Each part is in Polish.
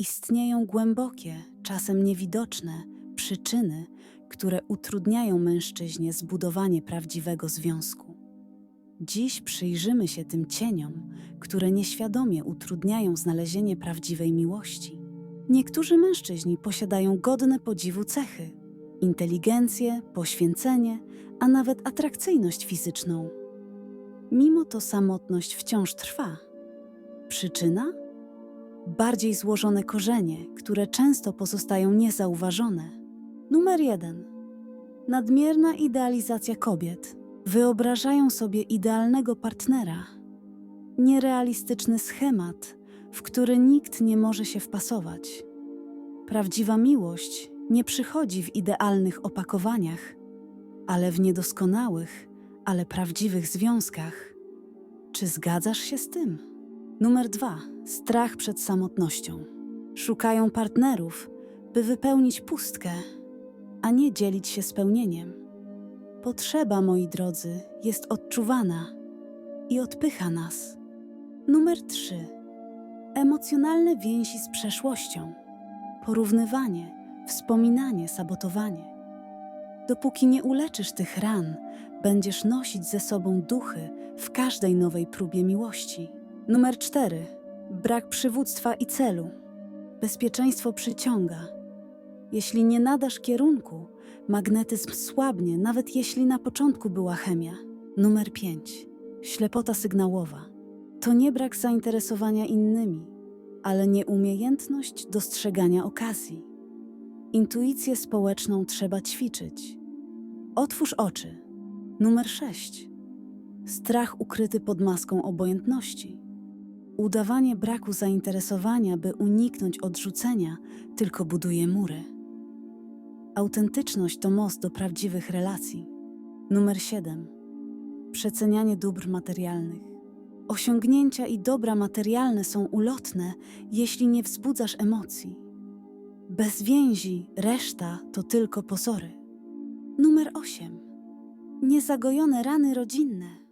Istnieją głębokie, czasem niewidoczne przyczyny, które utrudniają mężczyźnie zbudowanie prawdziwego związku. Dziś przyjrzymy się tym cieniom, które nieświadomie utrudniają znalezienie prawdziwej miłości. Niektórzy mężczyźni posiadają godne podziwu cechy: inteligencję, poświęcenie, a nawet atrakcyjność fizyczną. Mimo to samotność wciąż trwa. Przyczyna? Bardziej złożone korzenie, które często pozostają niezauważone. Numer jeden. Nadmierna idealizacja kobiet. Wyobrażają sobie idealnego partnera. Nierealistyczny schemat, w który nikt nie może się wpasować. Prawdziwa miłość nie przychodzi w idealnych opakowaniach, ale w niedoskonałych, ale prawdziwych związkach. Czy zgadzasz się z tym? Numer dwa. Strach przed samotnością. Szukają partnerów, by wypełnić pustkę, a nie dzielić się spełnieniem. Potrzeba, moi drodzy, jest odczuwana i odpycha nas. Numer 3. Emocjonalne więzi z przeszłością. Porównywanie, wspominanie, sabotowanie. Dopóki nie uleczysz tych ran, będziesz nosić ze sobą duchy w każdej nowej próbie miłości. Numer 4. Brak przywództwa i celu. Bezpieczeństwo przyciąga. Jeśli nie nadasz kierunku, magnetyzm słabnie, nawet jeśli na początku była chemia. Numer 5. Ślepota sygnałowa. To nie brak zainteresowania innymi, ale nieumiejętność dostrzegania okazji. Intuicję społeczną trzeba ćwiczyć. Otwórz oczy. Numer 6. Strach ukryty pod maską obojętności. Udawanie braku zainteresowania, by uniknąć odrzucenia, tylko buduje mury. Autentyczność to most do prawdziwych relacji. Numer 7. Przecenianie dóbr materialnych. Osiągnięcia i dobra materialne są ulotne, jeśli nie wzbudzasz emocji. Bez więzi reszta to tylko pozory. Numer 8. Niezagojone rany rodzinne.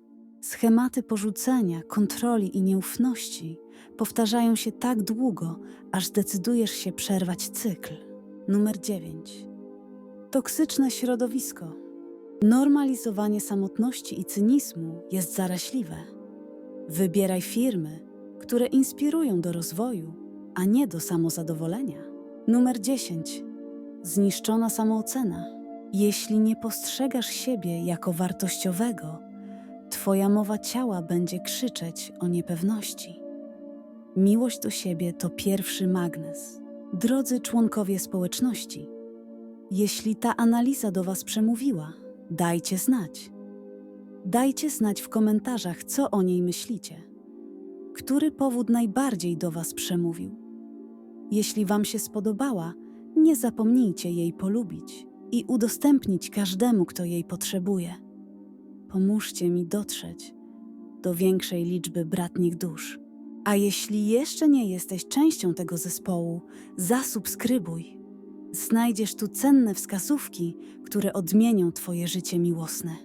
Schematy porzucenia, kontroli i nieufności powtarzają się tak długo, aż zdecydujesz się przerwać cykl. Numer 9. Toksyczne środowisko. Normalizowanie samotności i cynizmu jest zaraźliwe. Wybieraj firmy, które inspirują do rozwoju, a nie do samozadowolenia. Numer 10. Zniszczona samoocena. Jeśli nie postrzegasz siebie jako wartościowego, Twoja mowa ciała będzie krzyczeć o niepewności. Miłość do siebie to pierwszy magnes. Drodzy członkowie społeczności, jeśli ta analiza do Was przemówiła, dajcie znać. Dajcie znać w komentarzach, co o niej myślicie. Który powód najbardziej do Was przemówił? Jeśli Wam się spodobała, nie zapomnijcie jej polubić i udostępnić każdemu, kto jej potrzebuje. Pomóżcie mi dotrzeć do większej liczby bratnich dusz. A jeśli jeszcze nie jesteś częścią tego zespołu, zasubskrybuj. Znajdziesz tu cenne wskazówki, które odmienią Twoje życie miłosne.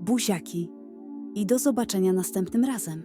Buziaki i do zobaczenia następnym razem.